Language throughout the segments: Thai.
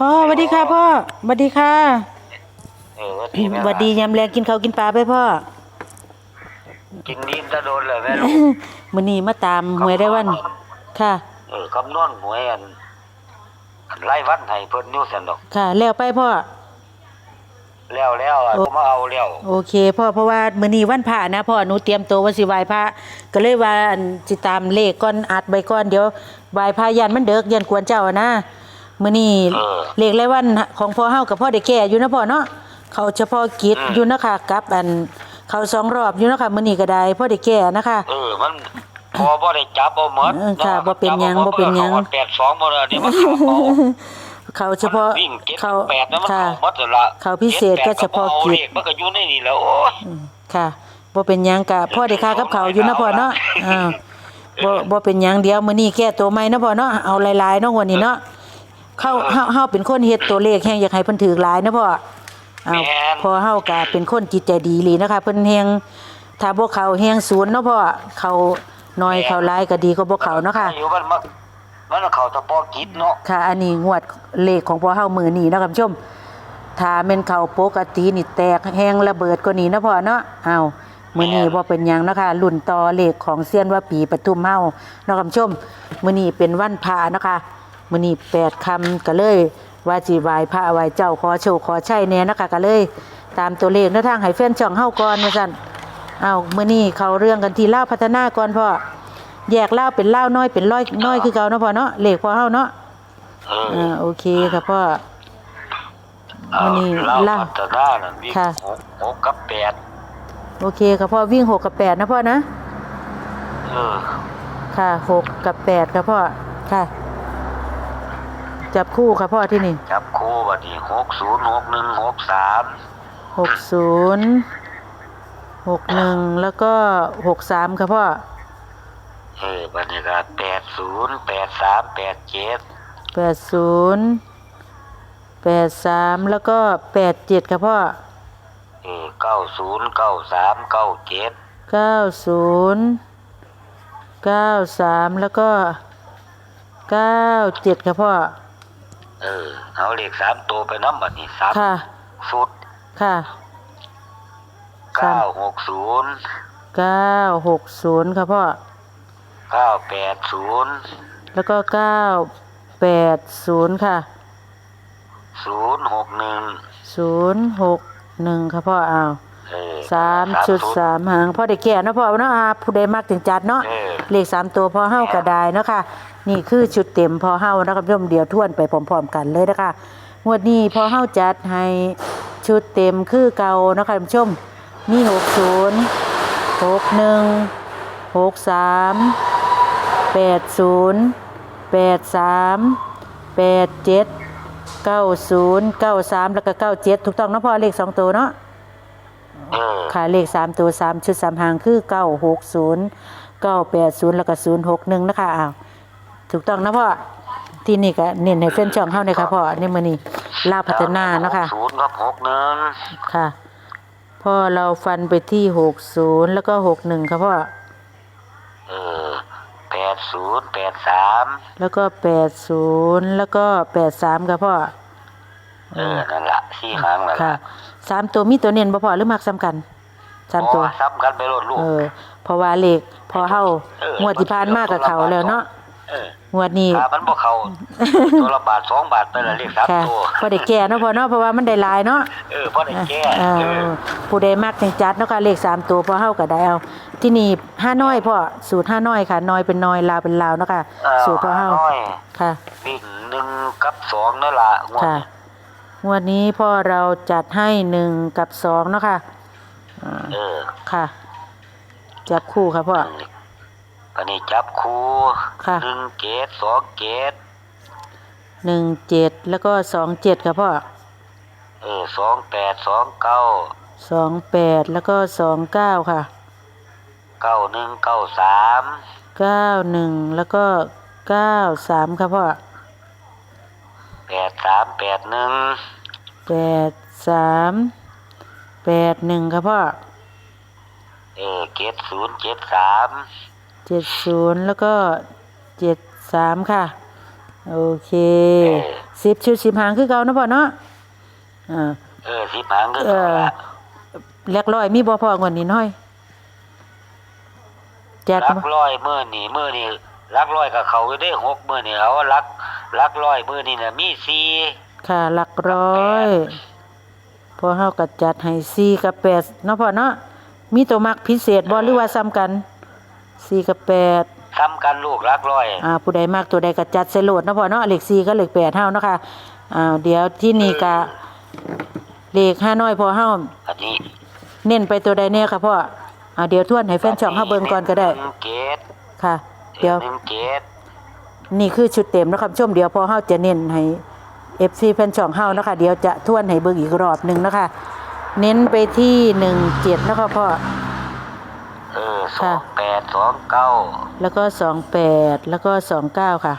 พ่อสวัสดีค่ะพ่อสวัสดีค่ะเออว่าดีไหมสวัสดียามแรงกินข้าวกินปลาไปพ่อกินดีมจะโดนเลยแม่ลูกมื้อนี้มาตามหวยได้วัน ค่ะ เออคำนวณหวยอันอันไล่วันให้เพิ่นอยู่ซั่นดอก ค่ะ แล้วไปพ่อ แล้วแล้วอะโอ้ก็มาเอาแล้วโอเคพ่อเพราะว่ามื้อนี้วันพระนะพ่อหนูเตรียมตัวว่าสิไหว้พระก็เลยว่าอันสิตามเลขก่อนอัดไว้ก่อนเดี๋ยวไหว้พระยันมันเดึกยันกวนเจ้าอะนะ มื้อนี้เลขรายวันของพ่อเฮากับพ่อได้แก่อยู่นะพ่อเนาะเขาเฉพาะกิจอยู่นะคะกับอันเขาสองรอบอยู่นะคะมื้อนี้ก็ได้พ่อได้แก่นะคะ เออ มันพอบ่ได้จับเอาหมดเออค่ะบ่เป็นหยังบ่เป็นหยัง แปดสองบ่ได้นี่มันเข้าเอาเขาเฉพาะวิ่งเก็บเขาแปดนะมันค่ะ เข้าหมดแล้วล่ะเขาพิเศษก็เฉพาะกิจ จ็ดแปดก็บ่เอาเลขมันก็อยู่ในนี่แหล้วโอ้ย ค่ะบ่เป็นหยังกะพ่อได้ค่ากับเขาวอยู่นะพ่อเนาะอ่าบ่บ่เป็นหยังเดียวมื้อนี้แก้ตัวใหม่นะพ่อเนาะเอาหลายๆเนาะวันนี้เนาะ เข้าเฮาเฮาเป็นคนเฮ็ดตัวเลขแฮงอยากให้เพิ่นถือหลายนะพ่ออ้าวพอเฮากะเป็นคนจิตใจดีอีหลีนะคะเพิ่นแฮงถ้าบ่เข้าแฮงศูนย์เนาะพ่อเขาน้อยเขาหลายก็ดีกว่าบ่เข้าเนาะค่ะ อยู่มันมันมันเข้าเฉพาะกิจเนาะค่ะ อันนี้งวดเลขของพ่อเฮามือนี้เนาะคุณผู้ชม ถ้าแม่นเขาปกตินี่แตกแห้งระเบิดกว่านี้เนาะพ่อเนาะอ้าวมื้อนี้บ่เป็นหยังเนาะค่ะรุ่นต่อเลขของเซียนว่าปีปทุมเฮาเนาะคุณผู้ชม มื้อนี้เป็นวันพระเนาะค่ะ มื้อนี้8ค่ำก็เลยว่าสิไหว้พระไหว้เจ้าขอโชคขอชัยแน่เนาะค่ะก็เลยตามตัวเลขแนวทางให้แฟนช่องเฮาก่อนว่าซั่นอ้าวมื้อนี้เข้าเรื่องกันที่ลาวพัฒนาก่อนพ่อแยกลาวเป็นลาวน้อยเป็นร้อยน้อยคือเก่าเนาะพ่อเนาะเลขพ่อเฮาเนาะเอออ่าโอเคครับพ่อเอาวันนี้เล่าเล่าพัฒนาน่ะวิ่งค่ะหกหกกับแปดโอเคครับพ่อวิ่งหกกับแปดนะพ่อนะเออค่ะหกกับแปดครับพ่อค่ะ จับคู่ครับพ่อที่นี่จับคู่บัดนี้หกศูนย์หกหนึ่งหกสามหกศูนย์หกหนึ่งแล้วก็หกสามครับพ่อเออบัดนี้ก็แปดศูนย์แปดสามแปดเจ็ดแปดศูนย์แปดสามแล้วก็แปดเจ็ดครับพ่อเออเก้าศูนย์เก้าสามเก้าเจ็ดเก้าศูนย์เก้าสามแล้วก็เก้าเจ็ดครับพ่อ เออ เอาเลขสามตัวไปน้ำบัดนี้สามค่ะสุดค่ะเก้าหกศูนย์เก้าหกศูนย์ครับพ่อ เก้าแปดศูนย์แล้วก็เก้าแปดศูนย์ค่ะศูนย์หกหนึ่งศูนย์หกหนึ่งค่ะพ่ออ้าวเออสามชุดชุสามหางพ่อได้แก่เนาะพ่อเนาะอาผู้ใดมักถึงจัดเนาะเออ เลขสามตัวพ่อเฮากระไดเนาะค่ะ นี่คือชุดเต็มพ่อเฮานะครับท่านผู้ชมเดี๋ยวทวนไปพร้อมๆกันเลยนะคะงวดนี้พ่อเฮาจัดให้ชุดเต็มคือเก่าเนาะค่ะท่านผู้ชมมีหกศูนย์หกหนึ่งหกสามแปดศูนย์แปดสามแปดเจ็ดเก้าศูนย์เก้าสามแล้วก็เก้าเจ็ดถูกต้องเนาะพ่อเลขสองตัวเนาะเออค่ะเลขสามตัวสามชุดสามหางคือเก้าหกศูนย์เก้าแปดศูนย์แล้วก็ศูนย์หกหนึ่งนะคะอ้าว ถูกต้องนะพ่อที่นี่ก็เน้นให้เส้นช่องเข้าเลยค่ะพ่อในมือนี้ลาวพัฒนาเนาะคะศูนย์กับหกหนึ่งค่ะ พ่อเราฟันไปที่หกศูนย์แล้วก็หกหนึ่งค่ะพ่อเออแปดศูนย์แปดสามแล้วก็แปดศูนย์แล้วก็แปดสามค่ะพ่อเออนั่นละสี่หางนั่นค่ะละสามตัวมีตัวเน้นบ่พ่อหรือมักซ้ำกันสามตัวโอ้ซ้ำกันไปโลดลูกเออเพราะว่าเลขพอเฮาเอองวดที่ผ่านมากับเขาแล้วเนาะเออ งวดนี้ถ้ามันบ่เข้าตัวละบาทสองบาทไปละเลขสามค่ะตัวพอได้แก่เนาะพอเนาะเพราะว่ามันได้หลายเนาะเออพอได้แก้เอเอออผู้ใดมักจังจัดเนาะค่ะเลขสามตัวพอเฮาก็ได้เอา ที่นี่ห้าน้อยพ่อสูตรห้าน้อยค่ะน้อยเป็นน้อยลาวเป็นลาวเนาะค่ะเออสูตรพ่อเฮาน้อยค่ะวิ่งหนึ่งกับสองนั่นละงวดค่ะงวดนี้พ่อเราจัดให้หนึ่งกับสองเนาะค่ะอ่าเออค่ะจับคู่ค่ะพ่อ อันนี้จับคู่ค่ะ หนึ่งเกตสองเกตหนึ่งเจ็ดแล้วก็สองเจ็ดค่ะพ่อเออสองแปดสองเก้าสองแปดแล้วก็สองเก้าค่ะเก้าหนึ่งเก้าสามเก้าหนึ่งแล้วก็เก้าสามค่ะพ่อแปดสามแปดหนึ่งแปดสามแปดหนึ่งครับพ่อเออเกตศูนย์เจ็ดสาม เจ็ดศูนย์แล้วก็เจ็ดสามค่ะ โอเคสิบชุดสิบหางคือเก่าเนาะพ่อเนาะอ่าเออสิบหางก็เอเก่าอละแลกร้อยมีบ่พองวดนี้น้อยแจกลักบ่ร้อยมือนี่มือนี่ลักร้อยกับเขาอยู่ได้หกมือนี่เอาลักลักร้อยมือนี่น่ะมีสี่ค่ะหลักร้อยพอเฮาก็จัดให้4กับ8เนาะพ่อเนาะมีตัวมักพิเศษบ่หรือว่าซ้ำกัน 4กับ8ซ้ำกันลูกลักร้อย อ่าผู้ใดมากตัวใดก็จัดใส่โหลดเนาะพ่อเนาะเลข4กับเลข8เฮาเนาะค่ะอ่าเดี๋ยวที่นี่ก็เลข5น้อยพอเฮาอันนี้เน้นไปตัวใดแน่ค่ะพ่ออ่าเดี๋ยวทวนให้แฟนช่องเฮาเบิ่งก่อนก็ได้หนึ่งเกตค่ะ เดี๋ยวหนึ่งเกตนี่คือชุดเต็มนะครับชมเดี๋ยวพอเฮาจะเน้นให้ FC แฟนช่องเฮานะคะเดี๋ยวจะทวนให้เบิ่งอีกรอบหนึงนะคะ เน้นไปที่17นะคะพ่อ เออสค่ะองแปดสองเก้าแล้วก็28แล้วก็29ค่ะ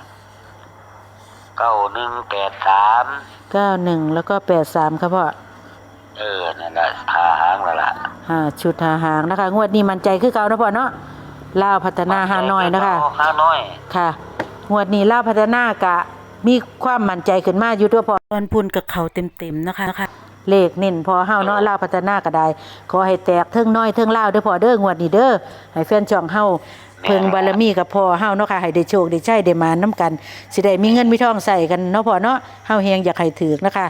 เก้าหนึ่งแปดสาม91แล้วก็83ค่ะพ่อเออนั่นแหละหาหางแล้วล่ะห้าชุดหาหางนะคะ งวดนี้มันใจคือเก่านะพ่อเนาะลาวพัฒนาหาน้อยนะคะ ห้าน้อย ค่ะงวดนี้ลาวพัฒนากะมีความมั่นใจขึ้นมาอยู่ตัวพอตอนพุ่นกับเขาเต็มๆนะคะนะคะ เลขเน้นพอเฮาเนาะลาวพัฒนาก็ได้ ขอให้แตกเทิงน้อยเทิงลาวเด้อพอเด้องวดนี้เด้อให้แฟนช่องเฮาเพิ่งบารมีกับพ่อเฮาเนาะค่ะให้ได้โชคได้ใช้ได้มานํกันสิได้มีเงินมีทองใส่กันเนาะพ่อเนาะเฮาเฮงอยากให้ถือนะคะ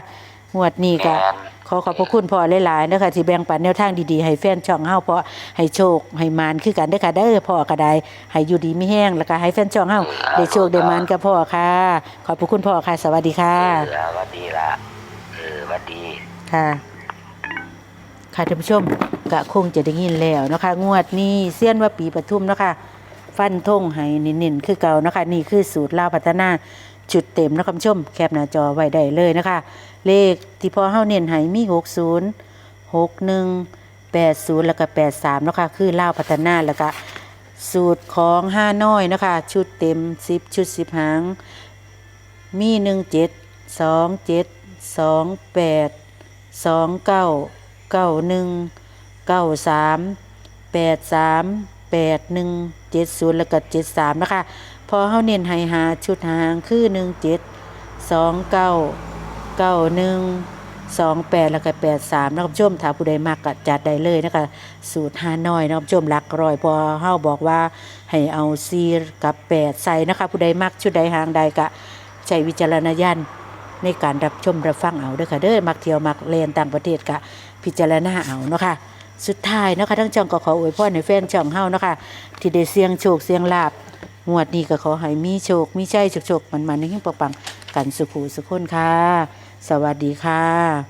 งวดนี้ก็แม่นขอขอบพระคุณพ่อหลายๆนะคะที่แบ่งปันแนวทางดีๆให้แฟนช่องเฮาเพราะให้โชคให้มานคือกันเด้อค่ะเด้อพ่อก็ได้ให้อยู่ดีมีแห้งแล้วก็ให้แฟนช่องเฮาได้โชคได้มานกับพ่อค่ะ ขอบพระคุณพ่อค่ะ สวัสดีค่ะเออหวัดดีละเออหวัดดี ค่ะ ค่ะท่านผู้ชมกะคงจะได้ยินแล้วนะคะ งวดนี้เสี้ยนว่าปีปทุมนะคะ ฟันธงให้เน้นๆคือเก่านะคะ นี่คือสูตรลาวพัฒนาจุดเต็มนะคะท่านผู้ชม แคปหน้าจอไว้ได้เลยนะคะ เลขที่พอเฮาเน้นให้มี 60 61 80 แล้วก็ 83นาะคะคือลาวพัฒนาแล้วก็สูตรของห้าน้อยนะคะ ชุดเต็ม 10 ชุด 10 หาง มีหนึ่งเจ็ด สองเก้าเก้าหนึ่งเก้าสามแปดสามแปดหนึ่งเจ็ดศูนย์แล้วก็เจ็ดสามนะคะ พอเขาเน้นให้หาชุดหางคือหนึ่งเจ็ดสองเก้าเก้าหนึ่งสองแปดแล้วก็แปดสามนะครับชมถ้าผู้ใดมากก็จัดได้เลยนะคะสูตรห้าน้อยนะครับชมหลักร้อยพอเฮาบอกว่าให้เอาซีกับแปดใส่นะคะผู้ใดมักชุดใดหางใดกะใช้วิจารณญาณ ในการรับชมรับฟังเอาเด้อค่ะเด้อมักเที่ยวมักเรียนต่างประเทศกะพิจารณาเอาเนาะค่ะสุดท้ายเนาะค่ะทั้งช่องก็ขออวยพรในแฟนช่องเฮาเนาะค่ะที่ได้เสียงโชคเสียงลาบงวดนี้ก็ขอให้มีโชคมีใจโชคๆมันๆในหิ้งปังๆกันสุขูสุขคนค่ะ สวัสดีค่ะ